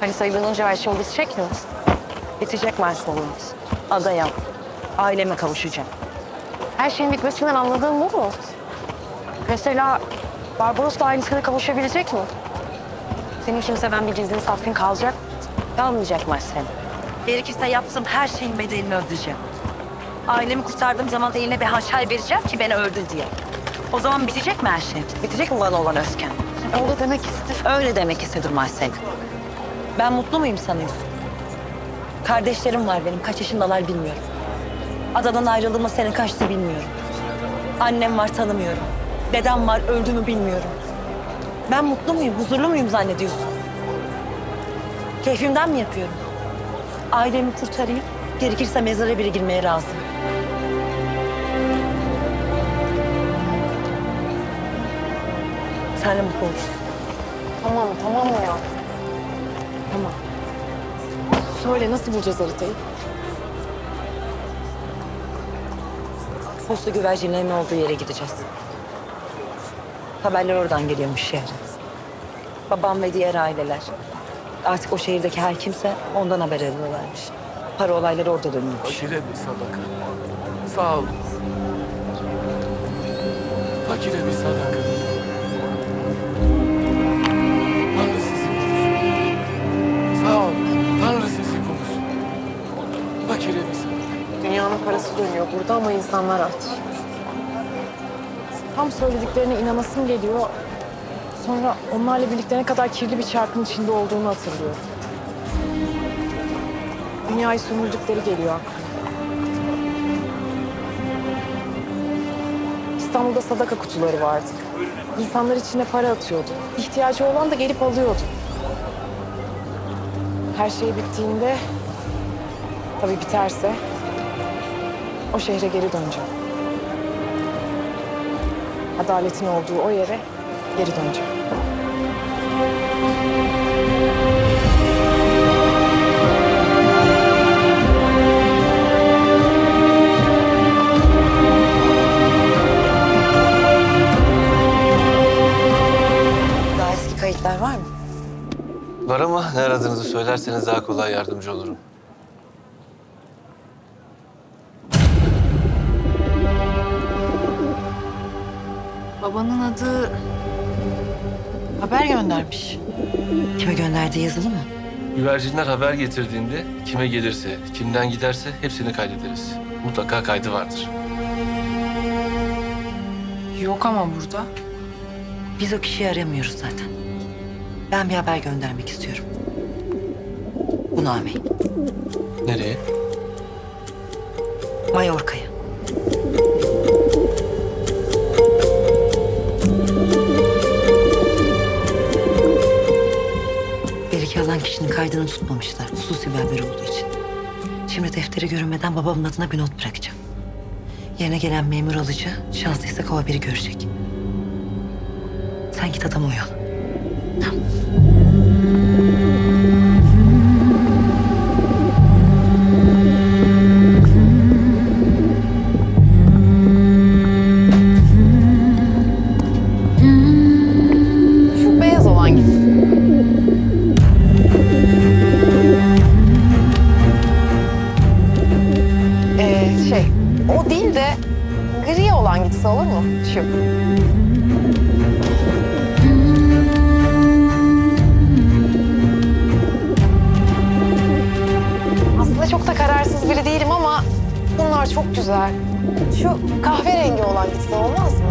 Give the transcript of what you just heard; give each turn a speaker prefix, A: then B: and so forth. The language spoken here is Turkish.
A: Hani sayılınca her şey bitecek mi? Bitecek Mersin'imiz. Adaya, aileme kavuşacağım. Her şeyin bitmesinden anladığım bu mu? Mesela Barbaros da ailesine kavuşabilecek mi? Senin kimse ben bir gizlin saklın kalacak. Kalmayacak Mersin. Gerekirse yaptığım her şeyin bedelini ödeyeceğim. Ailemi kurtardığım zaman da eline bir hançer vereceğim ki beni öldür diye. O zaman bitecek mi her şey? Bitecek mi bana olan öfken? Öyle demek istedim. Öyle demek istedim Marcel. Ben mutlu muyum sanıyorsun? Kardeşlerim var benim. Kaç yaşındalar bilmiyorum. Adadan ayrıldığımda senin kaçtı bilmiyorum. Annem var tanımıyorum. Dedem var öldü mü bilmiyorum. Ben mutlu muyum, huzurlu muyum zannediyorsun? Keyfimden mi yapıyorum? Ailemi kurtarayım, gerekirse mezara bile girmeye razıyım. Sen de mutlu olursun.
B: Tamam, tamam ya. Tamam. Söyle nasıl bulacağız haritayı?
A: Posta güvercinlerin olduğu yere gideceğiz. Haberler oradan geliyormuş şehre. Babam ve diğer aileler. Artık o şehirdeki her kimse ondan haber alıyorlarmış. Para olayları orada dönüyormuş.
C: Fakire bir sadaka. Sağ olun. Fakire bir sadaka. Bir sadaka.
B: Dünyanın parası dönüyor burada ama insanlar aç. Tam söylediklerine inanasım geliyor. Sonra onlarla birlikte ne kadar kirli bir çarkın içinde olduğunu hatırlıyorum. Dünyayı sömürdükleri geliyor aklıma. İstanbul'da sadaka kutuları vardı. İnsanlar içine para atıyordu. İhtiyacı olan da gelip alıyordu. Her şey bittiğinde, tabii biterse, o şehre geri döneceğim. Adaletin olduğu o yere geri döneceğim.
A: Daha eski kayıtlar var mı?
C: Var ama ne aradığınızı söylerseniz daha kolay yardımcı olurum.
B: Babanın adı haber göndermiş.
A: Kime gönderdiği yazılı mı?
C: Güvercinler haber getirdiğinde kime gelirse, kimden giderse hepsini kaydederiz. Mutlaka kaydı vardır.
B: Yok ama burada.
A: Biz o kişiyi aramıyoruz zaten. Ben bir haber göndermek istiyorum. Bunu.
C: Nereye?
A: Mallorca'ya. Belki alan kişinin kaydını tutmamışlar. Hususi bir haber olduğu için. Şimdi deftere görünmeden babamın adına bir not bırakacağım. Yerine gelen memur alıcı şanslıysa o haberi görecek. Sen git adamı oyalı. Tamam.
B: Şey, o değil de gri olan gitse olur mu? Şu. Aslında çok da kararsız biri değilim ama bunlar çok güzel. Şu kahverengi olan gitse olmaz mı?